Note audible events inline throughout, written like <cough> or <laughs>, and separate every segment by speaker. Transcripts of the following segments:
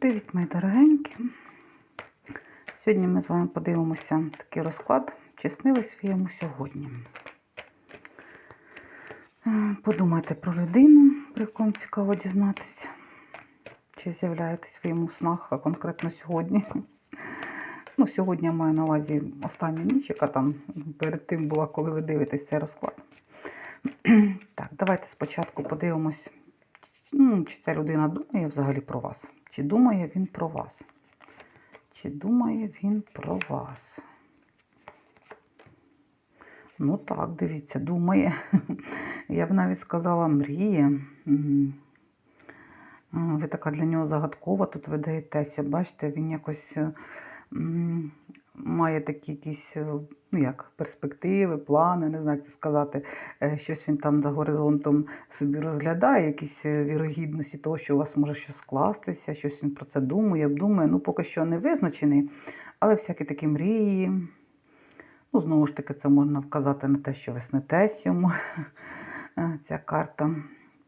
Speaker 1: Привіт, мої дорогенькі! Сьогодні ми з вами подивимося такий розклад, чи снилось ви йому сьогодні. Е, Подумайте про людину, про вам цікаво дізнатися. Чи з'являєтесь ви йому в снах, а конкретно сьогодні. Ну, сьогодні я маю на увазі остання ніч, яка там перед тим була, коли ви дивитесь цей розклад. Так, давайте спочатку подивимось, ну, чи ця людина думає взагалі про вас. Чи думає він про вас? Чи думає він про вас? Ну так, дивіться, думає. <laughs> Я б навіть сказала, мріє. Ви така для нього загадкова тут ви даєтеся. Бачите, він якось е, має такі якісь, е, ну як, перспективи, плани, не знаю, як це сказати. Е, Щось він там за горизонтом собі розглядає, якісь е, вірогідності того, що у вас може щось скластися, щось він про це думає, обдумує. Ну, поки що не визначений, але всякі такі мрії. Ну, знову ж таки, це можна вказати на те, що ви снитесь йому <laughs> ця карта.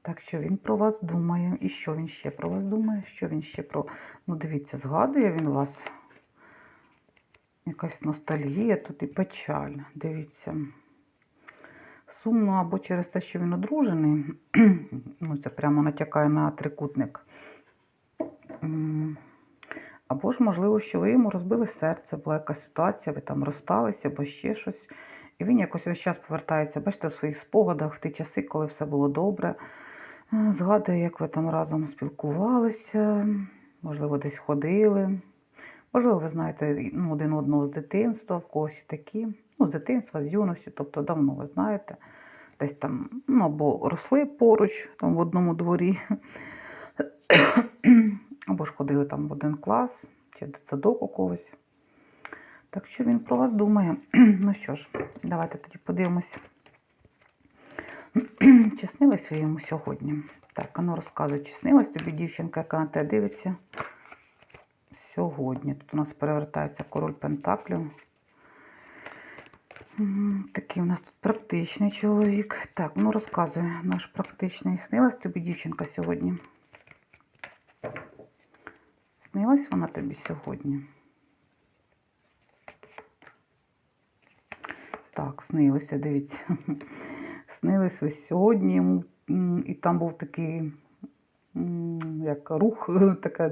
Speaker 1: Так що він про вас думає. І що він ще про вас думає? Що він ще про. Ну, дивіться, згадує він вас. Якась ностальгія тут і печаль. Дивіться. Сумно або через те, що він одружений. <clears throat> ну, це прямо натякає на трикутник. Або ж, можливо, що ви йому розбили серце, була якась ситуація, ви там розсталися, або ще щось. І він якось весь час повертається, бачите, в своїх спогадах, в ті часи, коли все було добре. Е, Згадує, як ви там разом спілкувалися, можливо, десь ходили. Можливо, ви знаєте ну, один одного з дитинства, в когось такі. Ну, з дитинства, з юності, тобто давно ви знаєте. Десь там, ну, або росли поруч, там в одному дворі, <coughs> або ж ходили там в один клас, чи в дитсадок у когось. Так що він про вас думає. <coughs> ну що ж, давайте тоді подивимось. <coughs> чи снилось ви йому сьогодні? Так, а ну розказуй, чи снилась тобі дівчинка, яка на тебе дивиться сьогодні. Тут у нас перевертається король Пентаклів. Такий у нас тут практичний чоловік. Так, ну розказуй, наш практичний. Снилась тобі дівчинка сьогодні? Снилась вона тобі сьогодні? Так, снилися, дивіться. <laughs> Снились ви сьогодні і там був такий як рух, <laughs> така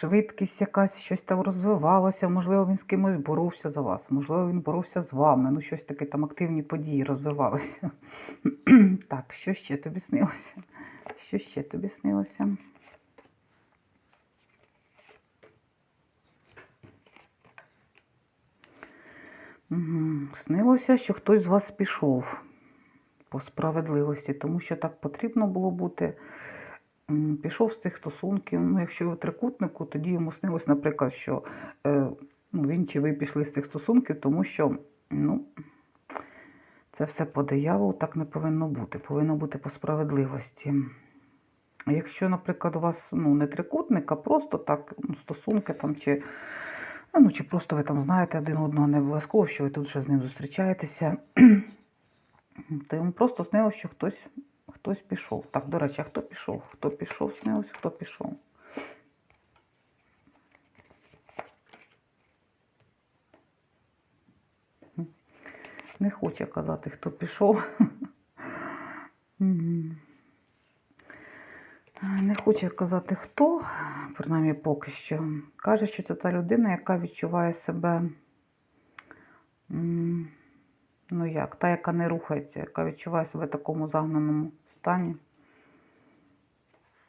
Speaker 1: швидкість якась, щось там розвивалося, можливо, він з кимось боровся за вас, можливо, він боровся з вами. Ну, щось таке там активні події розвивалися. <clears throat> так, що ще тобі снилося? Що ще тобі снилося? Снилося, що хтось з вас пішов по справедливості, тому що так потрібно було бути. Пішов з цих стосунків. Ну, якщо ви трикутнику, тоді йому снилось, наприклад, що е, ну, він чи ви пішли з цих стосунків, тому що ну, це все по дияволу так не повинно бути. Повинно бути по справедливості. Якщо, наприклад, у вас ну, не трикутник, а просто так ну, стосунки там чи. Ну, чи просто ви там знаєте один одного, не обов'язково, що ви тут вже з ним зустрічаєтеся, <clears throat> то йому просто снилось, що хтось, хтось пішов. Так, до речі, а хто пішов? Хто пішов, снилось, хто пішов? Не хоче казати, хто пішов. Не хоче казати хто, принаймні поки що. Каже, що це та людина, яка відчуває себе, ну як, та, яка не рухається, яка відчуває себе в такому загнаному стані,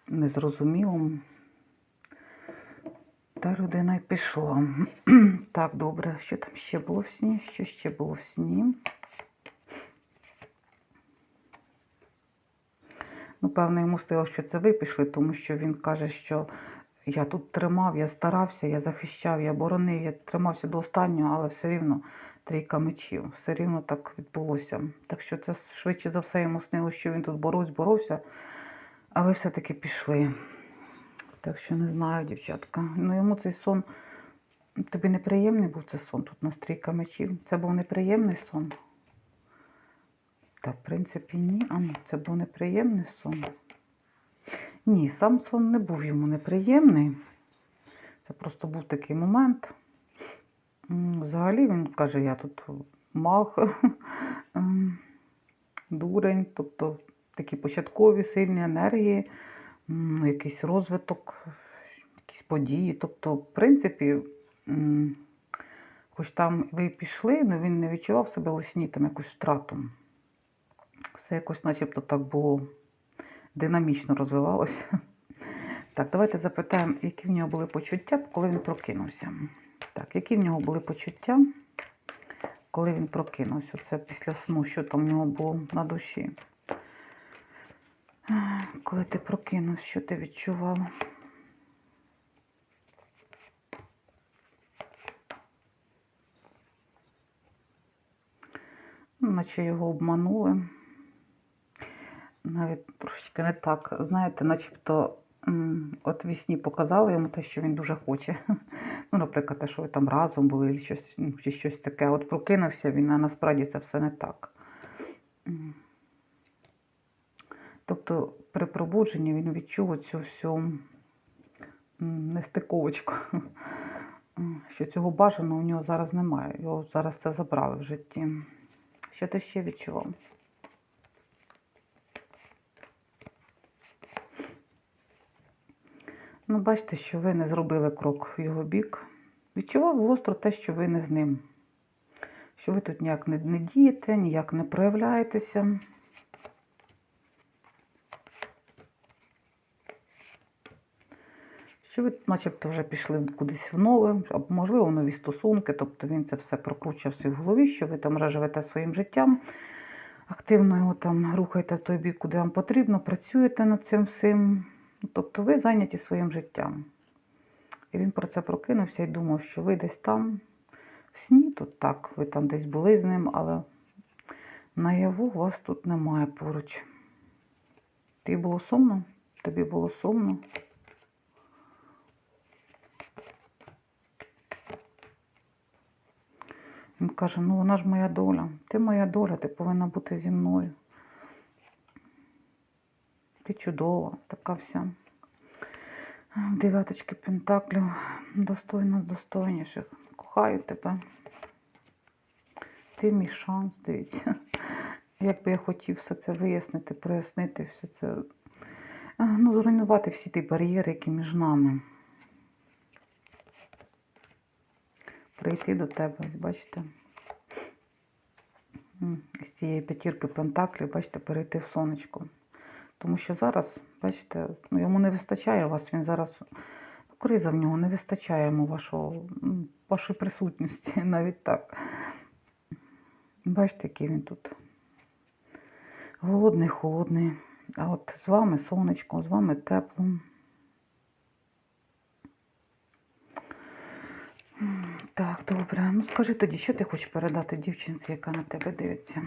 Speaker 1: незрозумілому. Та людина й пішла. <clears throat> так, добре, що там ще було в сні? Що ще було в сні? Ну, певно, йому стило, що це ви пішли, тому що він каже, що я тут тримав, я старався, я захищав, я боронив, я тримався до останнього, але все рівно трійка мечів. Все рівно так відбулося. Так що це швидше за все йому снило, що він тут боровся, боровся, а ви все-таки пішли. Так що не знаю, дівчатка. Ну йому цей сон. Тобі неприємний був цей сон? Тут у нас трійка мечів. Це був неприємний сон. Та, в принципі, ні. А це був неприємний сон. Ні, сам сон не був йому неприємний. Це просто був такий момент. Взагалі він каже, я тут мах, <laughs> ем, дурень, тобто такі початкові сильні енергії, якийсь розвиток, якісь події. Тобто, в принципі, хоч там ви пішли, але він не відчував себе у сні там якусь втрату. Все якось начебто так було динамічно розвивалося. <laughs> Так, давайте запитаємо, які в нього були почуття, коли він прокинувся. Так, які в нього були почуття, коли він прокинувся? Це після сну, що там в нього було на душі? Коли ти прокинувся, що ти відчував? Ну, Наче його обманули. Навіть трошки не так. Знаєте, начебто от вісні показали йому те, що він дуже хоче. <laughs> Ну, наприклад, те, що ви там разом були, чи щось, ну, чи щось таке. От прокинувся він, а насправді це все не так. Тобто при пробудженні він відчув цю всю нестиковочку, <laughs> що цього бажаного у нього зараз немає. Його зараз це забрали в житті. Що ти ще відчував? Ну, бачите, що ви не зробили крок в його бік. Відчував гостро те, що ви не з ним. Що ви тут ніяк не, не дієте, ніяк не проявляєтеся. Що ви, начебто, вже пішли кудись в нове, або, можливо, в нові стосунки, тобто він це все прокручував в голові, що ви там вже живете своїм життям, активно його там рухаєте в той бік, куди вам потрібно, працюєте над цим всім. Тобто ви зайняті своїм життям. І він про це прокинувся і думав, що ви десь там в сні, тут так, ви там десь були з ним, але наяву вас тут немає поруч. Тобі було сумно? Тобі було сумно? Він каже, ну вона ж моя доля. Ти моя доля, ти повинна бути зі мною. Ти чудова, така вся. Дев'яточки пентаклів, достойна достойніших. Кохаю тебе. Ти мій шанс, дивіться. Як би я хотів все це вияснити, прояснити, все це. Ну, зруйнувати всі ті бар'єри, які між нами. Прийти до тебе, бачите. З цієї п'ятірки пентаклів, бачите, перейти в сонечко. Тому що зараз, бачите, ну, йому не вистачає вас, він зараз, криза в нього, не вистачає йому вашого, вашої присутності, <laughs> навіть так. Бачите, який він тут. Голодний, холодний. А от з вами сонечко, з вами тепло. Так, добре. Ну скажи тоді, що ти хочеш передати дівчинці, яка на тебе дивиться?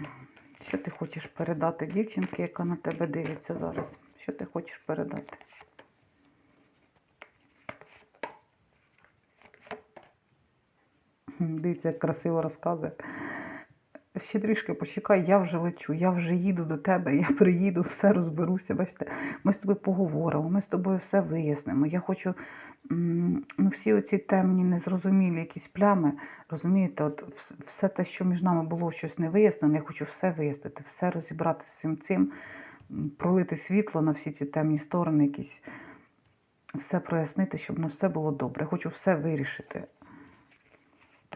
Speaker 1: Що ти хочеш передати дівчинці, яка на тебе дивиться зараз? Що ти хочеш передати? Дивіться, як красиво розказує. Ще трішки почекай, я вже лечу, я вже їду до тебе, я <laughs> приїду, все розберуся. Бачите, ми з тобою поговоримо, ми з тобою все вияснимо. Я хочу ну, всі оці темні, незрозумілі якісь плями, розумієте, от все те, що між нами було щось не вияснено, я хочу все вияснити, все розібрати з цим цим, пролити світло на всі ці темні сторони, якісь, все прояснити, щоб на все було добре. Хочу все вирішити.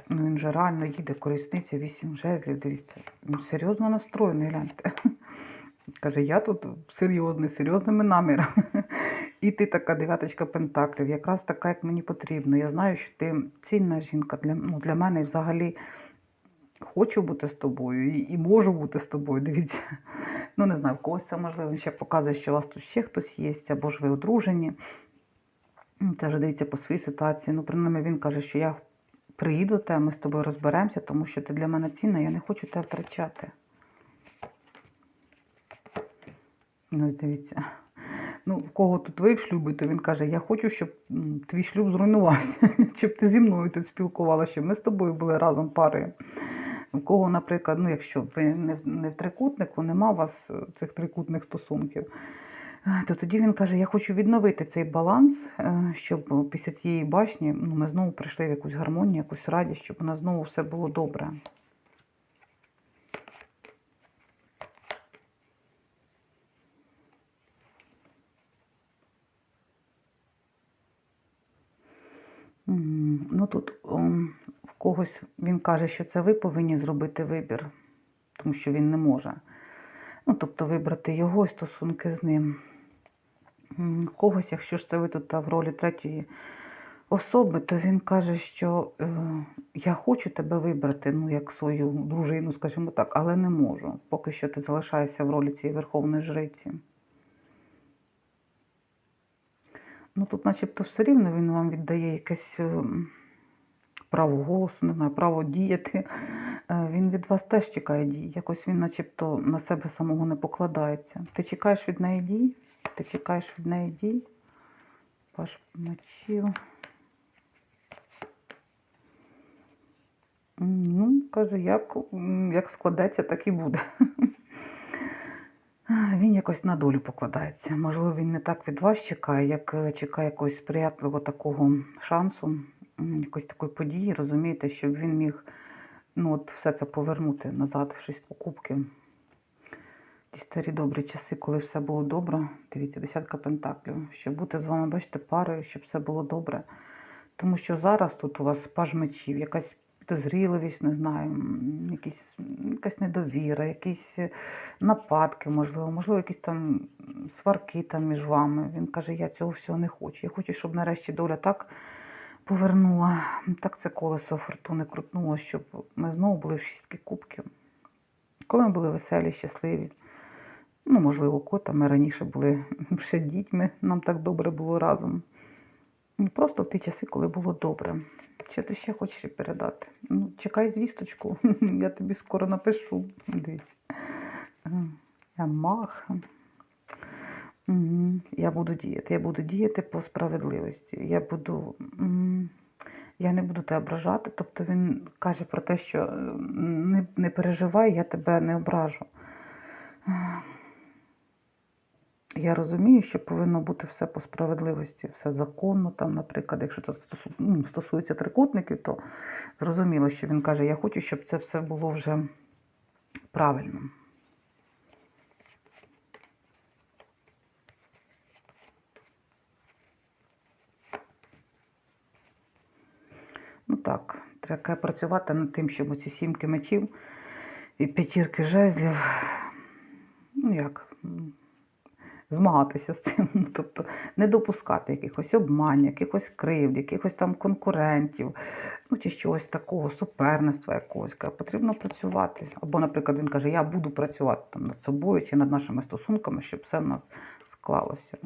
Speaker 1: Ну, він же реально їде, колісниця, вісім жезлів, дивіться. Він серйозно настроєний, гляньте. <laughs> Каже, я тут серйозний, серйозними намірами. <laughs> І ти така дев'яточка пентаклів, якраз така, як мені потрібно. Я знаю, що ти цінна жінка для, ну, для мене взагалі хочу бути з тобою і, і можу бути з тобою. Дивіться. <laughs> Ну, не знаю, в когось це можливо. Він ще показує, що у вас тут ще хтось є, або ж ви одружені. Це вже дивіться по своїй ситуації. Ну, принаймні він каже, що я тебе, ми з тобою розберемося, тому що ти для мене цінна, я не хочу тебе втрачати. Ну, дивіться. Ну, в кого тут ви в шлюбі, то він каже, я хочу, щоб твій шлюб зруйнувався, <laughs> щоб ти зі мною тут спілкувалася, щоб ми з тобою були разом парою. У кого, наприклад, ну, якщо ви не, в- в трикутнику, нема у вас е, цих трикутних стосунків, То тоді він каже: Я хочу відновити цей баланс, е, щоб після цієї башні ну, ми знову прийшли в якусь гармонію, якусь радість, щоб у нас знову все було добре. Ну тут ом, в когось він каже, що це ви повинні зробити вибір, тому що він не може. Ну, тобто вибрати його стосунки з ним. Когось, якщо ж це ви тут в ролі третьої особи, то він каже, що е, я хочу тебе вибрати, ну, як свою дружину, скажімо так, але не можу. Поки що ти залишаєшся в ролі цієї верховної жриці. Ну тут, начебто, все рівно він вам віддає якесь е, право голосу, не знаю, право діяти. Е, Він від вас теж чекає дій. Якось він, начебто, на себе самого не покладається. Ти чекаєш від неї дій? Ти чекаєш від неї дій? Паш мечів. М, Ну, каже, як, як складеться, так і буде. <laughs> Він якось на долю покладається. Можливо, він не так від вас чекає, як е, чекає якогось сприятливого такого шансу, якоїсь такої події, розумієте, щоб він міг ну, от все це повернути назад в шість кубків. Ті старі добрі часи, коли все було добре. Дивіться, десятка пентаклів. Щоб бути з вами, бачите, парою, щоб все було добре. Тому що зараз тут у вас паж мечів, якась підозріливість, не знаю, якісь, якась недовіра, якісь е, нападки, можливо, можливо, якісь там сварки там між вами. Він каже, я цього всього не хочу. Я хочу, щоб нарешті доля так повернула, так це колесо фортуни крутнуло, щоб ми знову були в шістки кубків. Коли ми були веселі, щасливі. Ну, можливо, кота, ми раніше були <laughs> ще дітьми, нам так добре було разом. Ну, Просто в ті часи, коли було добре. Що ти ще хочеш передати? Ну, чекай звісточку, <laughs> я тобі скоро напишу. Дивіться. Я мах. Я буду діяти. Я буду діяти по справедливості. Я буду. Я не буду тебе ображати. Тобто він каже про те, що не переживай, я тебе не ображу. Я розумію, що повинно бути все по справедливості, все законно. Там, наприклад, якщо це ну, стосується трикутників, то зрозуміло, що він каже, я хочу, щоб це все було вже правильно. Ну так, треба працювати над тим, щоб оці сімки мечів і п'ятірки жезлів, ну як, змагатися з цим. <laughs> Тобто не допускати якихось обманів, якихось кривд, якихось там конкурентів, ну чи чогось такого, суперництва якогось. Потрібно працювати. Або, наприклад, він каже, я буду працювати там над собою чи над нашими стосунками, щоб все в нас склалося.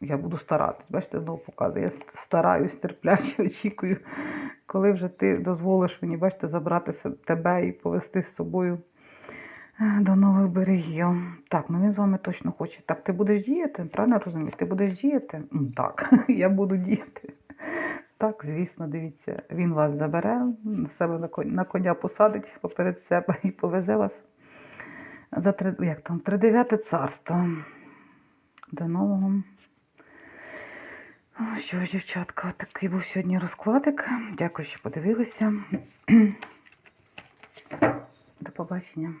Speaker 1: Я буду старатись. Бачите, знову показує. Я стараюсь, терпляче, очікую, коли вже ти дозволиш мені, бачите, забрати се- тебе і повести з собою до нових берегів. Так, ну він з вами точно хоче. Так, ти будеш діяти? Правильно розумію? Ти будеш діяти? Так, <laughs> я буду діяти. Так, звісно, дивіться, він вас забере, на себе на коня, посадить поперед себе і повезе вас за три, як там, тридев'яте царство. До нового. О, Що дівчатка, такий був сьогодні розкладик. Дякую, що подивилися. <clears throat> До побачення.